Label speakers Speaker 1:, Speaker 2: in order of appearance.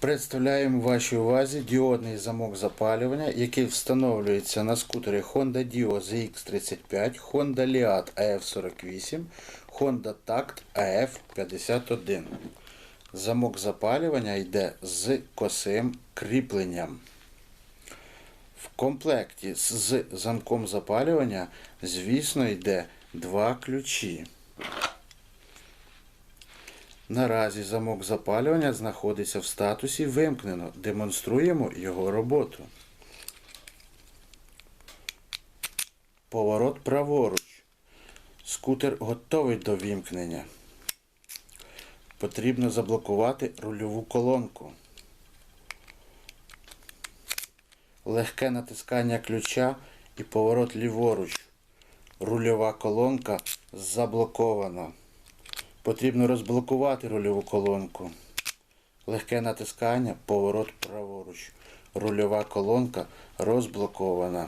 Speaker 1: Представляємо вашій увазі діодний замок запалювання, який встановлюється на скутері Honda Dio ZX35, Honda Liad AF48, Honda Tact AF51. Замок запалювання йде з косим кріпленням. В комплекті з замком запалювання, звісно, йде два ключі. Наразі замок запалювання знаходиться в статусі вимкнено. Демонструємо його роботу. Поворот праворуч. Скутер готовий до вімкнення. Потрібно заблокувати рульову колонку. Легке натискання ключа і поворот ліворуч. Рульова колонка заблокована. Потрібно розблокувати рульову колонку. Легке натискання, поворот праворуч. Рульова колонка розблокована.